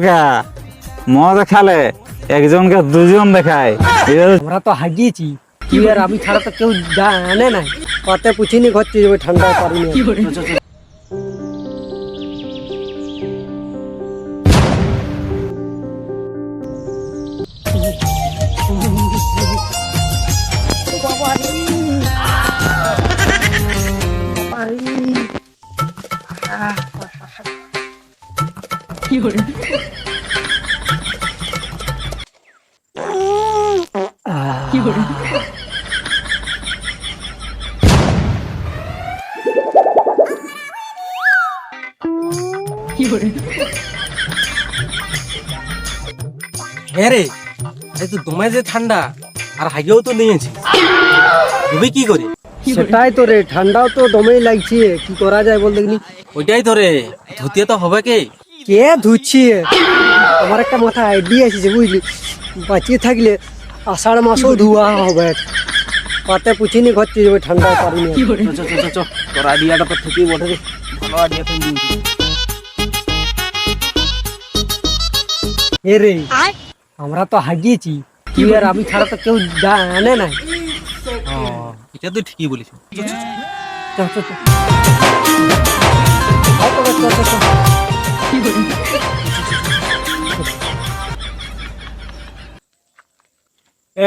বোকা মদ খালে একজনকে দুজন দেখায়। আমরা তো হাগিয়েছি। তুই আর আমি ছাড়া তো কেউ জানে না। পাতে পুছিনি ঘর যাবে ঠান্ডা পারিনি হ্যাঁ রে এই তো তোমায় যে ঠান্ডা আর হাগেও তো নিয়েছি তুমি কি করে? সেটাই তো রে ঠান্ডাও তো দমেই লাগছে কি করা যায় বল দেখনি ওইটাই তো রে ধুতিয়ে তো হবে কে? কে ধুচ্ছি? আমার একটা মাথা আইডিয়া এসেছে বুঝলি? বাঁচিয়ে থাকলে আষাঢ় মাসেও ধোয়া হবে। পাতে পুছিনি ঘর চেয়ে যাবে ঠান্ডা পারিনি চ চ চ চ তোর আইডিয়াটা তো ঠিকই বটে রে ভালো আইডিয়া তো দিয়েছি। এ রে আমরা তো হাগিয়েছি। তুই আর আমি ছাড়া তো কেউ জানে না এটা তুই ঠিকই বলিস চল, চল, চল।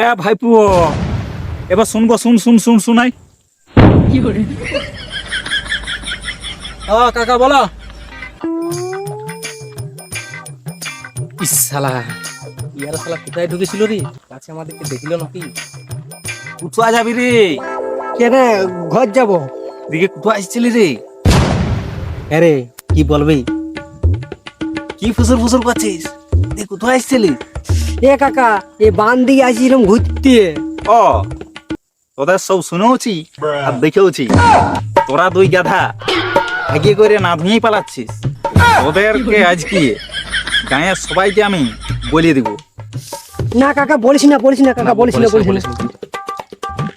এ ভাইপু এবার শুনব শুন শুন শুন শুনাই। ও কাকা বলো। ইস শালা ইয়ার শালা কোথায় ঢুকেছিল রে? কাছে আমাদেরকে দেখল নাকি? কোথায় যাবি রে। কেন ঘর যাব। দিকে কোথায় আসছিলি রে। আরে কি বলবি? কি ফুসুর ফুসুর করছিস? তুই কোথায় আসছিলি এ কাকা এ বান দিয়ে আসছিলাম ঘুরতে ও তোদের সব শুনেওছি আর দেখেওছি। তোরা দুই গাধা আগে করে না ধুয়েই পালাচ্ছিস। ওদেরকে আজকে গাঁয়ের সবাইকে আমি বলিয়ে দিব। না কাকা বলিস না বলিস না কাকা বলিস না বলিস না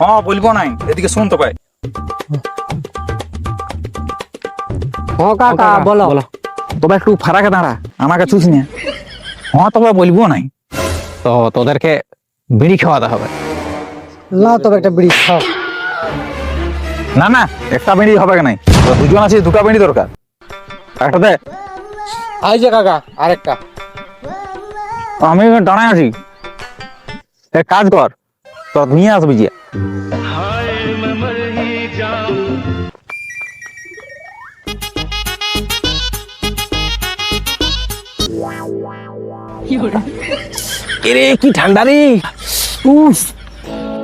হ্যাঁ বলব নাই এদিকে শুন তো ভাই। ও কাকা বলো। তবে একটু ফারাকে দাঁড়া আমাকে চুস না। হ্যাঁ তবে বলব নাই। তো তোদেরকে বিড়ি খাওয়াতে হবে। লাও তবে একটা বিড়ি খাও। না না একটা বিড়ি হবে নাই? দুজন আছে দুটা বিড়ি দরকার। একটা দে। আই যে কাকা আরেকটা। আমি দাঁড়ায় আছি। এক কাজ কর তো নিয়ে আসবি যে এরে কি ঠান্ডা রে? উফ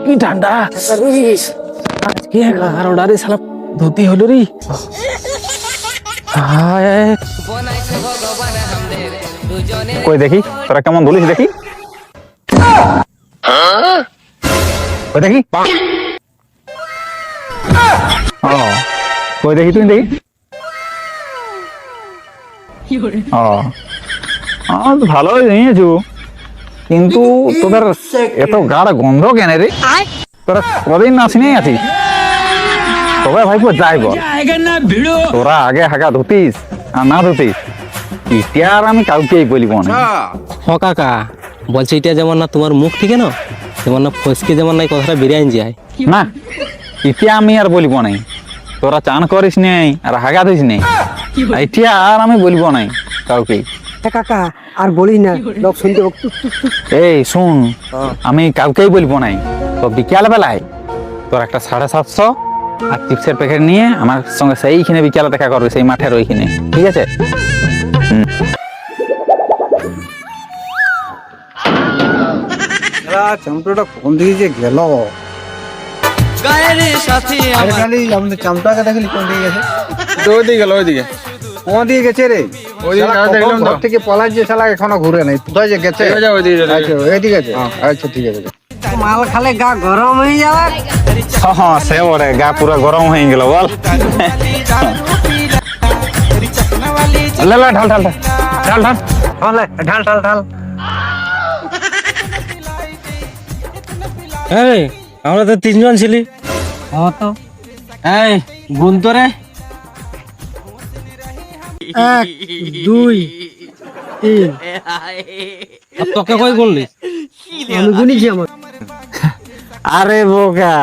কি ঠান্ডা? আজকে এগারোটা রে শালা ধুতি হলো রে। কই দেখি তোরা কেমন ধুলিস দেখি। কই দেখি। ও কই দেখি তুই দেখি। ও ভালোই নিয়েছু। কিন্তু তোদের এত গাঢ় গন্ধ কেন রে? তোরা কদিন আসিনি আছিস তবে ভাইপো যাই বল। তোরা আগে হাগা ধুতিস আর না ধুতিস। ইতিয়া আর আমি কাউকেই বলিব না। হ কাকা। বলছে এটা যেমন না তোমার মুখ থেকে না যেমন না ফসকে যেমন না কথাটা বেরিয়ে যায়। না ইতিয়া আমি আর বলব নাই। তোরা চান করিস নাই আর হাগা দিস নাই। ইতিয়া আর আমি বলব নাই কাউকে কাকা আর বলিস না লোক শুনতে হোক। এই শুন আমি কাউকেই বলব নাই। তো বিকাল বেলায় তোর একটা সাড়ে সাতশো আর চিপসের প্যাকেট নিয়ে আমার সঙ্গে সেইখানে বিকালে দেখা করবে সেই মাঠের ওইখানে। ঠিক আছে? চামটাটা কোন দিকে যে গেল? আমাদের দেখলি কোন দিকে গেছে? ওইদিকে গেল ওইদিকে। কোন দিকে গেছে রে? দেখলাম। ঘর থেকে পলাচ্ছে শালা এখনও ঘুরে নাই। কোথায় যে গেছে? ঠিক আছে, আচ্ছা আছে আচ্ছা ঠিক আছে। মাল খালে গা গরম হয়ে যাবে। হ্যাঁ হ্যাঁ সে ওরে গা পুরো গরম হয়ে গেল বল। লে লে ঢাল ঢাল ঢাল। ঢাল ঢাল। ঢাল ঢাল ঢাল। হ্যাঁ আমরা তো তিনজন ছিলি। হ্যাঁ তো। এই গুণ তো রে। এক দুই তিন। তোকে কই গুনলি আমি গুনিছি আমার। আরে বোকা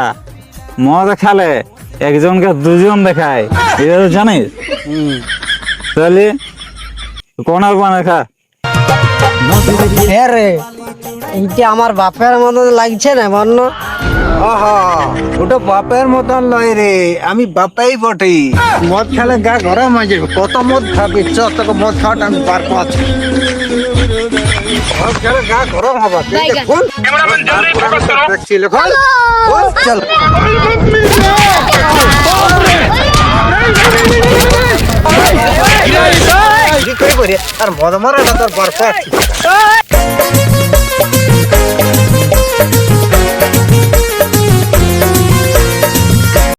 মজা খালে একজনকে দুজন দেখায়। এটা তো জানিস? তাহলে কোন আর কোন খা হ্যাঁ রে এইটা আমার বাপের মতো লাগছে না বর্ণ আহা ওটা বাপের মতন লয় রে আমি বাপাই বটে। মদ খেলে গা গরম হয়ে যাবে কত মদ খাবি চ তোকে মদ খাওয়াটা আমি পার পাচ্ছি। মদ খেলে গা গরম হবে দেখছি লেখন চল। আর মদ তোর পার পাচ্ছি